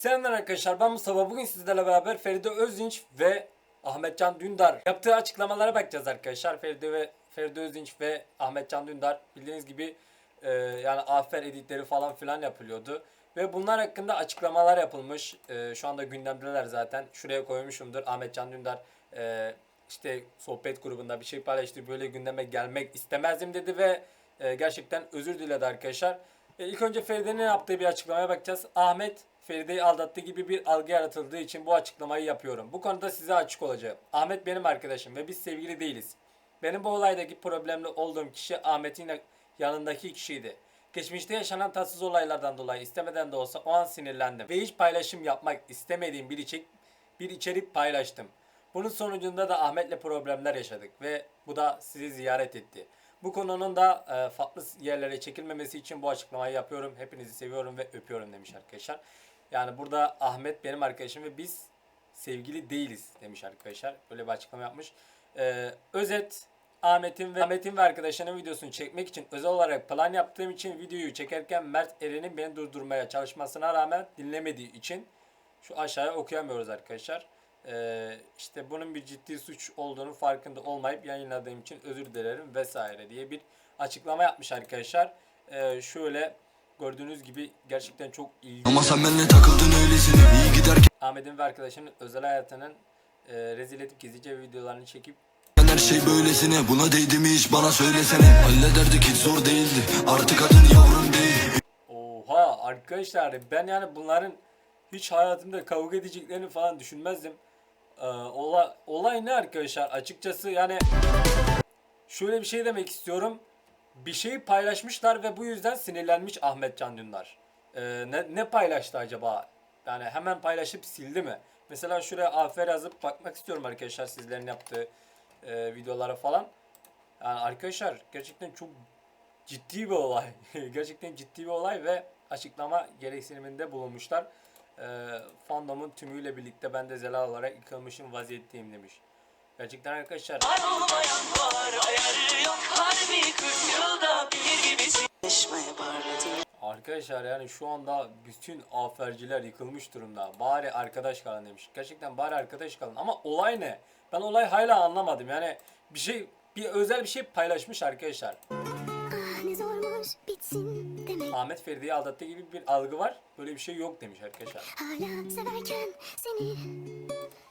Selamlar arkadaşlar ben Mustafa. Bugün sizlerle beraber Feride Özdinç ve Ahmetcan Dündar yaptığı açıklamalara bakacağız arkadaşlar. Feride ve Feride Özdinç ve Ahmetcan Dündar bildiğiniz gibi e, yani afer editleri falan filan yapılıyordu. Ve bunlar hakkında açıklamalar yapılmış. E, şu anda gündemdeler zaten. Şuraya koymuşumdur. Ahmetcan Dündar e, işte sohbet grubunda bir şey paylaştı. Böyle gündeme gelmek istemezdim dedi ve e, gerçekten özür diledi arkadaşlar. E, ilk önce Feride'nin yaptığı bir açıklamaya bakacağız. Ahmet Feride'yi aldattığı gibi bir algı yaratıldığı için bu açıklamayı yapıyorum. Bu konuda size açık olacağım. Ahmet benim arkadaşım ve biz sevgili değiliz. Benim bu olaydaki problemli olduğum kişi Ahmet'in yanındaki kişiydi. Geçmişte yaşanan tatsız olaylardan dolayı istemeden de olsa o an sinirlendim ve hiç paylaşım yapmak istemediğim bir içerik, bir içerik paylaştım. Bunun sonucunda da Ahmet'le problemler yaşadık ve bu da sizi ziyaret etti. Bu konunun da e, farklı yerlere çekilmemesi için bu açıklamayı yapıyorum. Hepinizi seviyorum ve öpüyorum demiş arkadaşlar. Yani burada Ahmet benim arkadaşım ve biz sevgili değiliz demiş arkadaşlar. Böyle bir açıklama yapmış. E, özet Ahmet'in ve Ahmet'in ve arkadaşlarının videosunu çekmek için özel olarak plan yaptığım için videoyu çekerken Mert Eren'in beni durdurmaya çalışmasına rağmen dinlemediği için şu aşağıya okuyamıyoruz arkadaşlar. Ee, işte bunun bir ciddi suç olduğunu farkında olmayıp yayınladığım için özür dilerim vesaire diye bir açıklama yapmış arkadaşlar. Ee, şöyle gördüğünüz gibi gerçekten çok ilginç. Ama sen benimle takıldın öylesine iyi giderken Ahmet'in ve arkadaşının özel hayatının e, rezil edip gizlice videolarını çekip her şey böylesine Buna değdi mi hiç bana söylesene Hallederdik hiç zor değildi Artık adın yavrum değil Oha arkadaşlar ben yani bunların hiç hayatımda kavga edeceklerini falan düşünmezdim. Ee, olay, ne arkadaşlar açıkçası yani şöyle bir şey demek istiyorum. Bir şeyi paylaşmışlar ve bu yüzden sinirlenmiş Ahmet Can Dündar. Ee, ne, ne paylaştı acaba? Yani hemen paylaşıp sildi mi? Mesela şuraya afer yazıp bakmak istiyorum arkadaşlar sizlerin yaptığı e, videolara falan. Yani arkadaşlar gerçekten çok ciddi bir olay. Gerçekten ciddi bir olay ve açıklama gereksiniminde bulunmuşlar. Ee, fandomun tümüyle birlikte ben de zelal olarak yıkılmışım vaziyetteyim demiş. Gerçekten arkadaşlar olmayan var ayarı yok harbi 40 yılda bir gibisin Yaşmaya parladım arkadaşlar yani şu anda bütün aferciler yıkılmış durumda. Bari arkadaş kalın demiş. Gerçekten bari arkadaş kalın. Ama olay ne? Ben olay hala anlamadım. Yani bir şey bir özel bir şey paylaşmış arkadaşlar. Zormuş bitsin demek Ahmet Feride'yi aldattığı gibi bir algı var. Böyle bir şey yok demiş arkadaşlar. Hala severken seni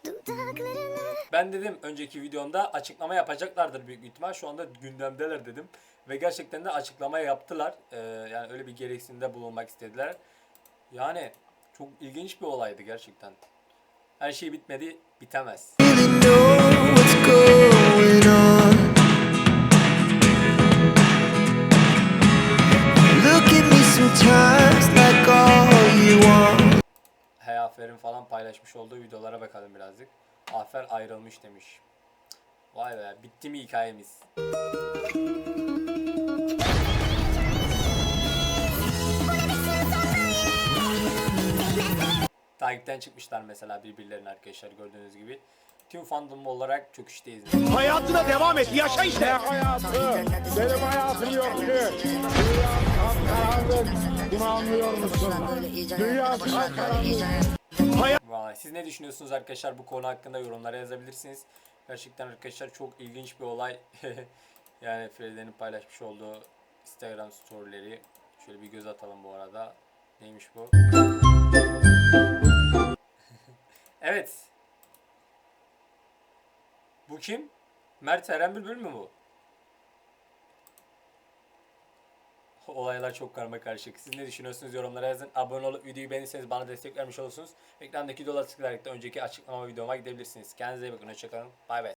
Dudaklarını Ben dedim önceki videomda açıklama yapacaklardır büyük ihtimal. Şu anda gündemdeler dedim. Ve gerçekten de açıklama yaptılar. Ee, yani öyle bir gereksinimde bulunmak istediler. Yani çok ilginç bir olaydı gerçekten. Her şey bitmedi, bitemez. Aferin falan paylaşmış olduğu videolara bakalım birazcık. Afer ayrılmış demiş. Vay be bitti mi hikayemiz? Takipten çıkmışlar mesela birbirlerine arkadaşlar gördüğünüz gibi. Tüm fandom olarak çöküşteyiz. Hayatına devam et. Yaşa işte. Ne hayatı? Benim hayatım yok ki. Dünya karanlık. Bunu anlıyor musun? Dünya karanlık. Siz ne düşünüyorsunuz arkadaşlar bu konu hakkında yorumlara yazabilirsiniz. Gerçekten arkadaşlar çok ilginç bir olay. yani Feride'nin paylaşmış olduğu Instagram storyleri. Şöyle bir göz atalım bu arada. Neymiş bu? evet. Bu kim? Mert Eren Bülbül mü bu? Olaylar çok karma karışık. Siz ne düşünüyorsunuz yorumlara yazın. Abone olup videoyu beğenirseniz bana destek vermiş olursunuz. Ekrandaki dolar tıklayarak da önceki açıklama videoma gidebilirsiniz. Kendinize iyi bakın. Hoşçakalın. Bay bay.